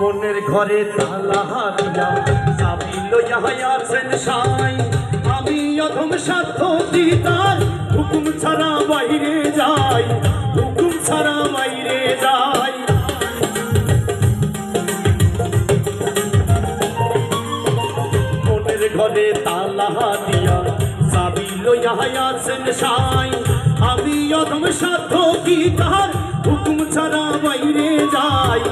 মনের ঘরে তালা দিয়া চাবি লইয়া আছেন সাই। আমি অধম সাধ্য দিতার হুকুম ছাড়া বাইরে যাই। ঘরে তালা দিয়া চাবি লইয়া আছেন সাই। আমি অধম সাধ্য কি তাহার হুকুম ছাড়া বাইরে যাই।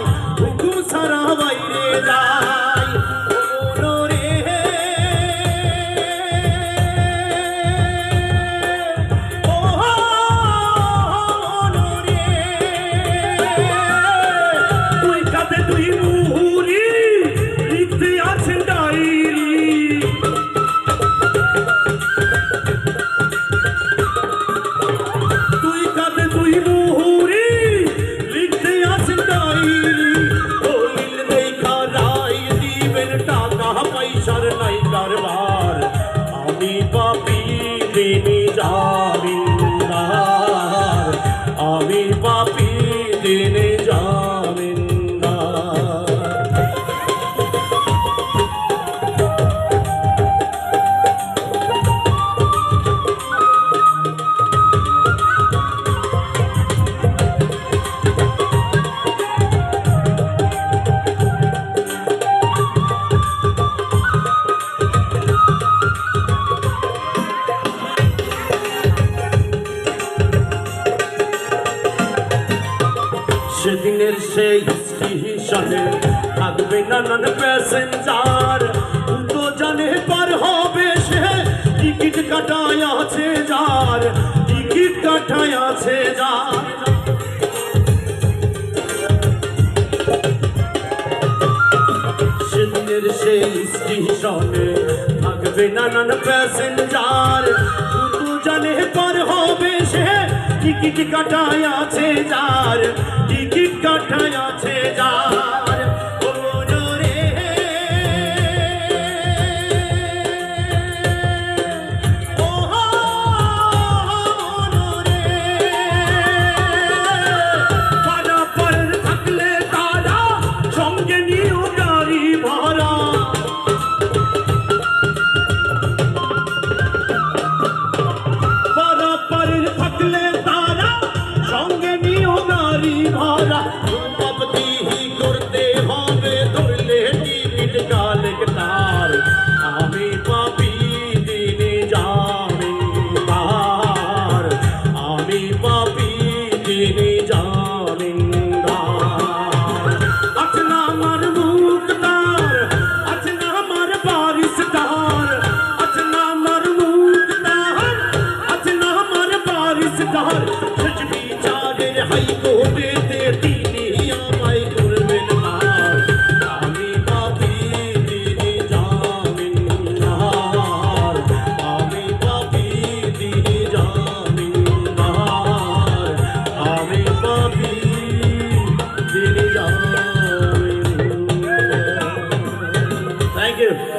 দিনে জামিনদার আমি পাপি দিনে সেদিনের সেই স্টেশনে থাকবে নানান প্যাসেঞ্জার। তো জানে পার হবে সে, টিকিট কাটায় আছে যার, টিকিট কাটায় আছে যার। সেই স্টেশনে থাকবে নানান প্যাসেঞ্জার। টিকিট কাটায় আছে যার টিকিট কাটায় আছে যার।